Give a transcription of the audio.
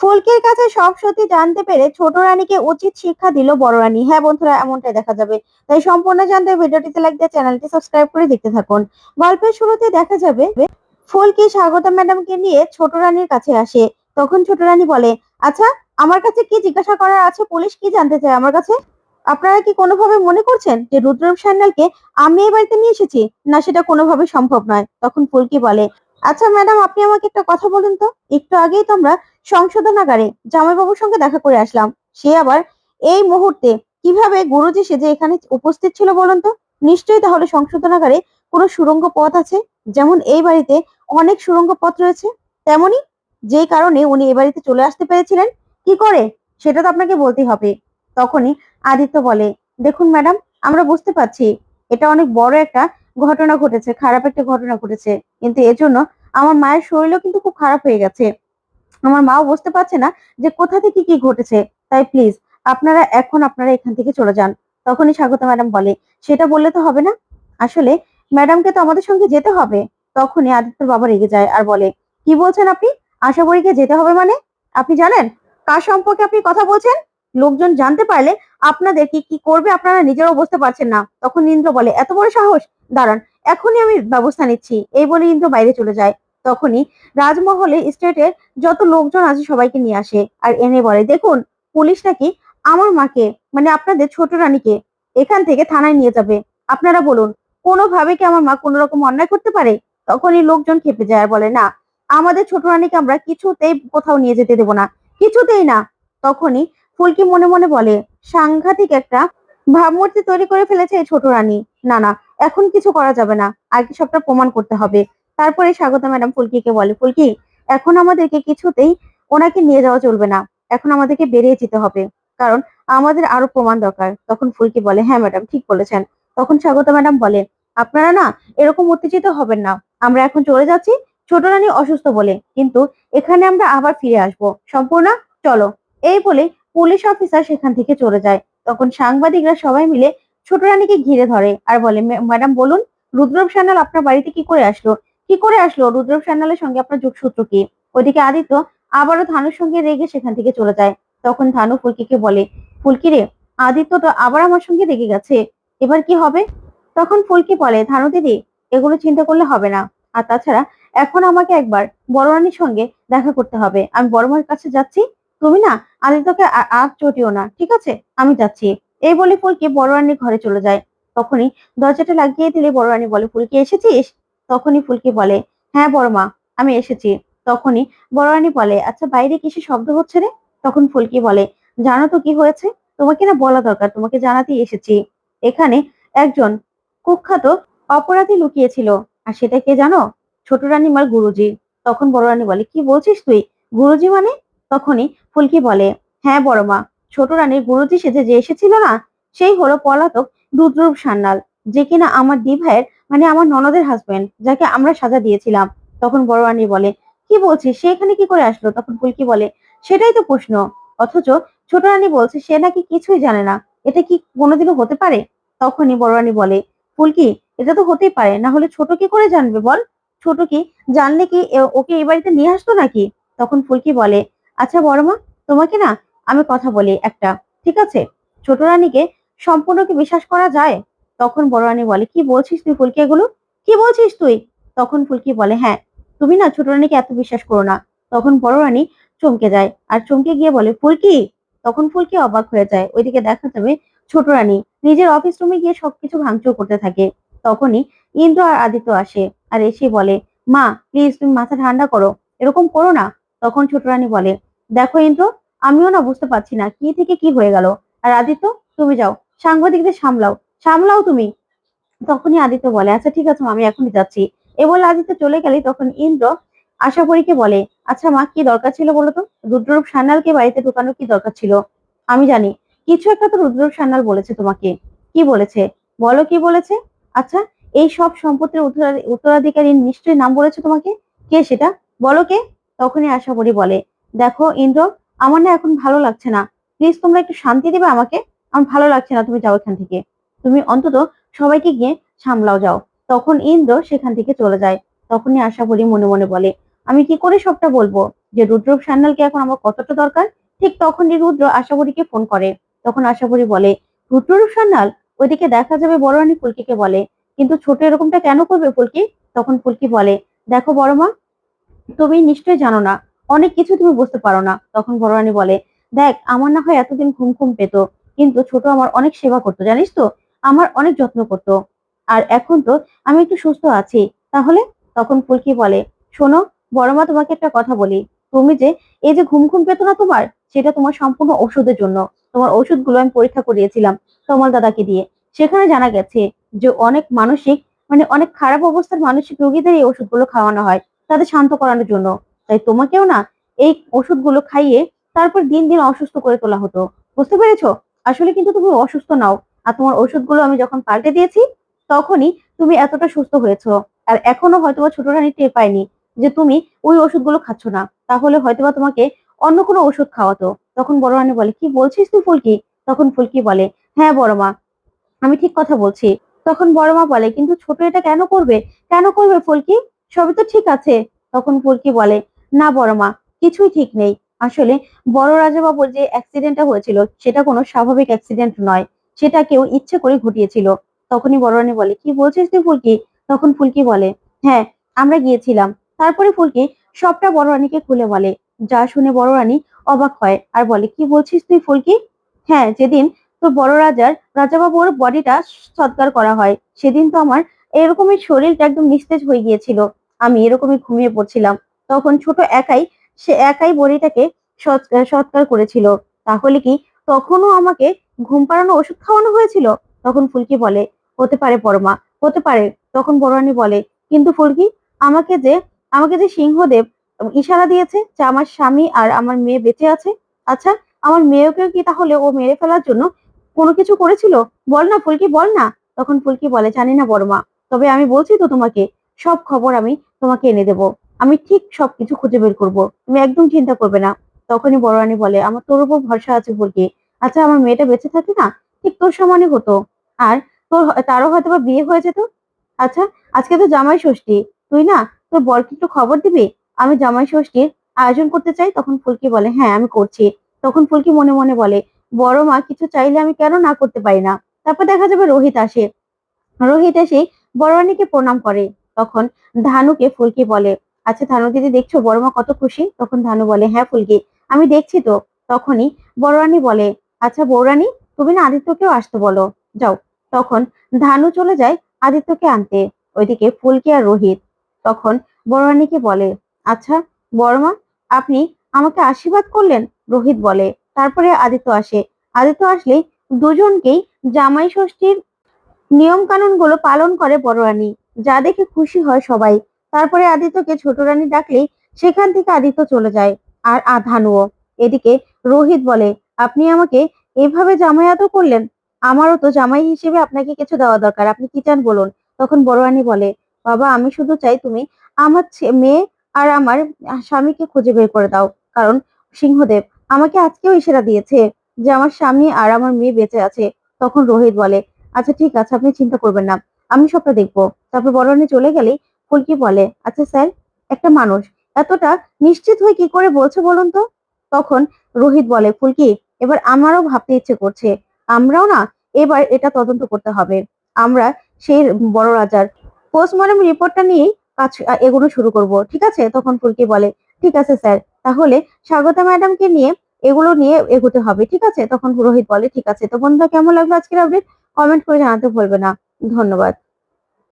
ফুলকির কাছে সব সত্যি জানতে পেরে ছোট রানীকে উচিত শিক্ষা দিল বড় রানী। হ্যাঁ বন্ধুরা, এমনটাই দেখা যাবে। তাই সম্পূর্ণ জানতে ভিডিওটিতে লাইক দিয়ে চ্যানেলটি সাবস্ক্রাইব করে দেখতে থাকুন। গল্পের শুরুতে দেখা যাবে, ফুলকি স্বাগতা ম্যাডামকে নিয়ে ছোট রানীর কাছে আসে। তখন ছোট রানী বলে আচ্ছা আমার কাছে কি জিজ্ঞাসা করার আছে? পুলিশ কি জানতে চায় আমার কাছে? আপনারা কি কোনোভাবে মনে করছেন যে রুদ্রম সান্যালকে আমি এই বাড়িতে নিয়ে এসেছি? না, সেটা কোনোভাবে সম্ভব নয়। তখন ফুলকি বলে আচ্ছা ম্যাডাম, আপনি আমাকে একটা কথা বলুন তো। একটু আগেই তো আমরা সংশোধনাগারে জামাইবাবুর সঙ্গে দেখা করে আসলাম। সে আবার এই মুহূর্তে কীভাবে গুরুজি সেজে এখানে উপস্থিত ছিল বলুন তো? নিশ্চয়ই তাহলে সংশোধনাগারে কোনো সুড়ঙ্গ পথ আছে? যেমন এই বাড়িতে অনেক সুড়ঙ্গ পথ রয়েছে। তেমনি যেই কারণে উনি এ বাড়িতে চলে আসতে পেরেছিলেন, কি করে? সেটা তো আপনাকে বলতেই হবে। তখনই আদিত্য বলে, দেখুন ম্যাডাম, আমরা বুঝতে পারছি এটা অনেক বড় একটা ঘটনা ঘটেছে, খারাপ একটা ঘটনা ঘটেছে। কিন্তু এর জন্য আমার মায়ের শরীরও কিন্তু খুব খারাপ হয়ে গেছে। আমার মাও বুঝতে পারছে না যে কোথা থেকে কি ঘটেছে। তাই প্লিজ আপনারা এখন আপনারা এখান থেকে চলে যান। তখনই স্বাগত ম্যাডাম বলে। সেটা বললে তো হবে না? আসলে ম্যাডামকে তো আমাদের সঙ্গে যেতে হবে। তখনই আদিত্যর বাবা রেগে যায় আর বলে, কি বলছেন আপনি? আশাবরীকে যেতে হবে মানে? আপনি জানেন, কার সম্পর্কে আপনি কথা বলছেন? লোকজন জানতে পারলে আপনাদের কি কি করবে আপনারা নিজেরাও বুঝতে পারছেন না। তখন ইন্দ্র বলে, এত বড় সাহস? দাঁড়ান এখনই আমি ব্যবস্থা নিচ্ছি। এই বলে ইন্দ্র বাইরে চলে যায়। তখনই রাজমহলে স্টেটের যত লোকজন আছে সবাইকে নিয়ে আসে আর এনে বলে, দেখুন, পুলিশ নাকি আমার মাকে মানে আপনাদের ছোট রানীকে এখান থেকে থানায় নিয়ে যাবে। আপনারা বলুন, কোনোভাবে কি আমার মা কোনো রকম অন্যায় করতে পারে? তখনই লোকজন খেপে যায় আর বলে, না, আমাদের ছোট রানীকে আমরা কিছুতেই কোথাও নিয়ে যেতে দেবো না, কিছুতেই না। তখনই ফুলকি মনে মনে বলে, সাংঘাতিক একটা ভাবমূর্তি তৈরি করে ফেলেছে এই ছোট রানী। না না এখন কিছু করা যাবে না। আগে সবটা প্রমাণ করতে হবে। তারপরে স্বাগত ম্যাডাম ফুলকিকে বলে, ফুলকি, এখন আমাদেরকে কিছুতেই ওনাকে নিয়ে যাওয়া চলবে না। এখন আমাদেরকে বেরিয়ে যেতে হবে। কারণ আমাদের আরও প্রমাণ দরকার। তখন ফুলকি বলে হ্যাঁ ম্যাডাম, ঠিক বলেছেন। তখন স্বাগত ম্যাডাম বলে, আপনারা না এরকম উত্তেজিত হবেন না। আমরা এখন চলে যাচ্ছি ছোট রানী অসুস্থ বলে। কিন্তু এখানে আমরা আবার ফিরে আসব। সম্পূর্ণ, চলো। এই বলে পুলিশ অফিসার সেখান থেকে চলে যায়। তখন সাংবাদিকরা সবাই মিলে ছোট রানীকে ঘিরে ধরে আর বলে ম্যাডাম বলুন, রুদ্রব সান্যাল আপনার বাড়িতে কি করে আসলো? কি করে আসলো? রুদ্রব সান্যালের সঙ্গে আপনার যোগসূত্র কি? ওদিকে আদিত্য আবারও থানুর সঙ্গে রেগে সেখান থেকে চলে যায়। তখন থানু ফুলকিকে বলে, ফুলকি রে, আদিত্য তো আবার আমার সঙ্গে রেগে গেছে। এবার কি হবে? তখন ফুলকি বলে থানু দিদি, এগুলো চিন্তা করলে হবে না। আর তাছাড়া এখন আমাকে একবার বড় রানীর সঙ্গে দেখা করতে হবে। আমি বড় মার কাছে যাচ্ছি। তুমি না আদিত্যকে আর চটিও না, ঠিক আছে? আমি যাচ্ছি। এই বলে ফুলকি বড় রানীর ঘরে চলে যায়। তখনই দরজাটা লাগিয়ে দিলে বড় রানী বলে, ফুলকি, এসেছিস? তখনই ফুলকি বলে হ্যাঁ বড় মা, আমি এসেছি। তখনই বড় রানী বলে আচ্ছা বাইরে কিসে শব্দ হচ্ছে রে? তখন ফুলকি বলে, জানো তো কি হয়েছে? তোমাকে না বলা দরকার, তোমাকে জানাতেই এসেছি। এখানে একজন কুখ্যাত অপরাধী লুকিয়েছিল। আর সেটা কে জানো? ছোট রানী মার গুরুজি। তখন বড় রানী বলে, কি বলছিস তুই? গুরুজি মানে? তখনই ফুলকি বলে হ্যাঁ বড় মা ছোট রানীর গুরুজি সেজে যে এসেছিল না, সেই হলো পলাতক রুদ্রূপ সান্যাল, যে কিনা আমার দি ভাইয়ের মানে আমার ননদের হাজবেন্ড যাকে আমরা সাজা দিয়েছিলাম। তখন বড় রানী বলে, কি বলছিস? সে এখানে কি করে আসলো? তখন ফুলকি বলে, সেটাই তো প্রশ্ন। অথচ ছোট রানী বলছে, সে নাকি কিছুই জানে না। এটা কি কোনোদিনও হতে পারে? তখনই বড় রানী বলে ফুলকি এটা তো হতেই পারে। না হলে ছোট কি করে জানবে বল? ছোট কি জানলে কি ওকে এই বাড়িতে নিয়ে আসতো নাকি? তখন ফুলকি বলে আচ্ছা বড় মা তোমাকে না আমি কথা বলি একটা, ঠিক আছে? ছোট রানীকে সম্পূর্ণ কি বিশ্বাস করা যায়? তখন বড় রানী বলে, কি বলছিস তুই ফুলকি এগুলো? কি বলছিস তুই? তখন ফুলকি বলে হ্যাঁ তুমি না ছোট রানীকে এত বিশ্বাস করো না। তখন বড় রানী চমকে যায় আর চমকে গিয়ে বলে, ফুলকি! তখন ফুলকি অবাক হয়ে যায়। ওইদিকে দেখা যাবে ছোট রানী নিজের অফিস রুমে গিয়ে সবকিছু ভাঙচুর করতে থাকে। তখনই ইন্দ্র আর আদিত্য আসে আর এসে বলে, মা প্লিজ তুমি মাথা ঠান্ডা করো, এরকম করো না। তখন ছোট রানী বলে, দেখো ইন্দ্র আমিও না বুঝতে পারছি না কি থেকে কি হয়ে গেল। আর আদিত্য, তুমি যাও, সাংবাদিকদের সামলাও সামলাও তুমি। তখনই আদিত্য বলে আচ্ছা ঠিক আছে আমি এখনই যাচ্ছি। এ বলে আদিত্য চলে গেলে তখন ইন্দ্র আশাপরীকে বলে আচ্ছা মা, কি দরকার ছিল বলো তো? রুদ্ররূপ সান্যালকে বাড়িতে ঢোকানোর কি দরকার ছিল? আমি জানি। কিছু একটা তো রুদ্ররূপ সান্যাল বলেছে তোমাকে। কি বলেছে? বলো কি বলেছে? আচ্ছা এই সব সম্পত্তির উত্তরাধিকারী নিশ্চয়ই নাম বলেছে তোমাকে? কে সেটা? বলো কে? তখনই আশাপরী বলে, দেখো ইন্দ্র আমার না এখন ভালো লাগছে না। প্লিজ তোমরা একটু শান্তি দেবে আমাকে? আমার ভালো লাগছে না তুমি যাও এখান থেকে। তুমি অন্তত সবাইকে গিয়ে সামলাও যাও। তখন ইন্দ্র সেখান থেকে চলে যায়। তখনই আশাপরী মনে মনে বলে, আমি কি করে সবটা বলব? যে রুদ্র সান্যালকে এখন আমার কতটা দরকার? ঠিক তখনই রুদ্র আশাবরীকে ফোন করে। তখন আশাবরী বলে, রুদ্ররূপ সান্যাল? ওইদিকে দেখা যাবে বড় রানী ফুলকিকে বলে। কিন্তু ছোট এরকমটা কেন করবে ফুলকি তখন ফুলকি বলে, দেখো বড় মা তুমি নিশ্চয়ই জানো না। অনেক কিছু তুমি বুঝতে পারো না। তখন বড় রানী বলে, দেখ, আমার না হয় এতদিন ঘুম ঘুম পেত, কিন্তু ছোট আমার অনেক সেবা করতো, জানিস তো? আমার অনেক যত্ন করতো। আর এখন তো আমি একটু সুস্থ আছি। তাহলে? তখন ফুলকি বলে, শোনো বড় মা তোমাকে একটা কথা বলি। তুমি যে, এই যে ঘুম ঘুম পেতো না তোমার, সেটা তোমার সম্পূর্ণ ওষুধের জন্য। তোমার ওষুধগুলো আমি পরীক্ষা করিয়েছিলাম তোমার দাদাকে দিয়ে। সেখানে জানা গেছে যে, অনেক মানসিক মানে অনেক খারাপ অবস্থার মানসিক রোগীদের এই ওষুধগুলো খাওয়ানো হয়, তাদের শান্ত করানোর জন্য। তাই তোমাকেও না এই ওষুধগুলো খাইয়ে তারপর দিন দিন অসুস্থ করে তোলা হতো। বুঝতে পেরেছ? আসলে কিন্তু তুমি অসুস্থ নাও আর তোমার ওষুধগুলো আমি যখন পাল্টে দিয়েছি, তখনই তুমি এতটা সুস্থ হয়েছো। আর এখনও হয়তো ছোট রানী টের পায়নি যে তুমি ওই ওষুধগুলো খাচ্ছ না। তাহলে হয়তোবা তোমাকে অন্য কোনো ওষুধ খাওয়াতো। তখন বড় রানী বলে, কি বলছিস তুই ফুলকি? তখন ফুলকি বলে হ্যাঁ বড় মা আমি ঠিক কথা বলছি। তখন বড় মা বলে, কিন্তু ছোট এটা কেন করবে? কেন করবে ফুলকি? সবই তো ঠিক আছে। তখন ফুলকি বলে না বড় মা, কিছুই ঠিক নেই। আসলে বড় রাজাবাবুর যে অ্যাক্সিডেন্টটা হয়েছিল, সেটা কোনো স্বাভাবিক অ্যাক্সিডেন্ট নয়। সেটা কেউ ইচ্ছে করে ঘটিয়েছিল। তখনই বড় রানী বলে, কি বলছিস তুই ফুলকি? তখন ফুলকি বলে হ্যাঁ আমরা গিয়েছিলাম। তারপরে ফুলকি সবটা বড় রানীকে খুলে বলে। যা শুনে বড় রানী অবাক হয় আর বলে, কি বলছিস তুই ফুলকি? হ্যাঁ যেদিন তো বড় রাজার রাজাবাবুর বডিটা সৎকার করা হয়, সেদিন তো আমার এরকমই শরীরটা একদম নিস্তেজ হয়ে গিয়েছিল। আমি এরকমই ঘুমিয়ে পড়ছিলাম। তখন ছোট একাই, সে একাই বড়িটাকে সৎ- সৎকার করেছিল। তাহলে কি তখনও আমাকে ঘুম পাড়ানো ওষুধ খাওয়ানো হয়েছিল? তখন ফুলকি বলে, হতে পারে পরমা, হতে পারে। তখন বড়ানি বলে, কিন্তু ফুলকি, আমাকে যে আমাকে যে সিংহদেব ইশারা দিয়েছে যে আমার স্বামী আর আমার মেয়ে বেঁচে আছে আচ্ছা আমার মেয়েকেও কি তাহলে ও মেরে ফেলার জন্য কোনো কিছু করেছিল? বল না ফুলকি, বল না। তখন ফুলকি বলে, জানি না বড়মা তবে আমি বলছি তো তোমাকে, সব খবর আমি তোমাকে এনে দেব। আমি ঠিক সবকিছু খুঁজে বের করব। তুমি একদম চিন্তা করবে না। তখনই বড় রানী বলে, আমার তোর উপর ভরসা আছে ফুলকি আচ্ছা আমার মেয়েটা বেঁচে থাকে না? ঠিক তোর সমানই হতো। আর তোর তারও হয়তো বা বিয়ে হয়ে যেত? আচ্ছা আজকে তো জামাই ষষ্ঠী। তুই না, তোর বরকে একটু খবর দিবি? আমি জামাই ষষ্ঠীর আয়োজন করতে চাই। তখন ফুলকি বলে হ্যাঁ আমি করছি। তখন ফুলকি মনে মনে বলে, বড় মা, কিছু চাইলে আমি কেন না করতে পারি না? তারপর দেখা যাবে রোহিত আসে। রোহিত এসে বড় রানীকে প্রণাম করে। তখন ধানুকে ফুলকি বলে আচ্ছা ধানু দিদি দেখছ, বড় মা কত খুশি। তখন ধানু বলে হ্যাঁ ফুলকি, আমি দেখছি তো। তখনই বড় রানী বলে আচ্ছা বৌরানী তুমি না আদিত্যকেও আসতে বলো। যাও। তখন ধানু চলে যায় আদিত্যকে আনতে। ওইদিকে ফুলকি আর রোহিত। তখন বড় রানীকে বলে আচ্ছা বড়মা আপনি আমাকে আশীর্বাদ করলেন? রোহিত বলে, তারপরে আদিত্য আসে। আদিত্য আসলে দুজনকেই জামাই ষষ্ঠীর নিয়ম কানুনগুলো পালন করে বড় রানী। যা দেখে খুশি হয় সবাই। তারপরে আদিত্যকে ছোট রানী ডাকলেই সেখান থেকে আদিত্য চলে যায়, আর আধানুও। এদিকে রোহিত বলে, আপনি আমাকে এভাবে জামায়াত করলেন? আমারও তো জামাই হিসেবে আপনাকে কিছু দেওয়া দরকার, আপনি কি চান বলুন? তখন বড় রানী বলে, বাবা, আমি শুধু চাই তুমি আমার মেয়ে আর আমার স্বামীকে খুঁজে বের করে দাও, কারণ সিংহদেব আমাকে আজকেও ইশারা দিয়েছে যে আমার স্বামী আর আমার মেয়ে বেঁচে আছে। তখন রোহিত বলে আচ্ছা ঠিক আছে, আপনি চিন্তা করবেন না, আমি সবটা দেখব। তারপর বড় রানী চলে গেলেই ফুলকি বলে আচ্ছা স্যার, একটা মানুষ এতটা নিশ্চিত হয়ে কি করে বলছে বলুন তো? তখন রোহিত বলে, ফুলকি, এবার আমারও ভাবতে ইচ্ছে করছে। আমরাও না এবার এটা তদন্ত করতে হবে। আমরা সেই বড় রাজার পোস্টমর্টম রিপোর্টটা নিয়েই কাজ এগোনো শুরু করব, ঠিক আছে? তখন ফুলকি বলে, ঠিক আছে স্যার, তাহলে স্বাগতা ম্যাডামকে নিয়ে এগুলো নিয়ে এগোতে হবে, ঠিক আছে? তখন রোহিত বলে, ঠিক আছে। তো বন্ধুরা, কেমন লাগল আজকের আপডেট কমেন্ট করে জানাতে ভুলবে না। ধন্যবাদ।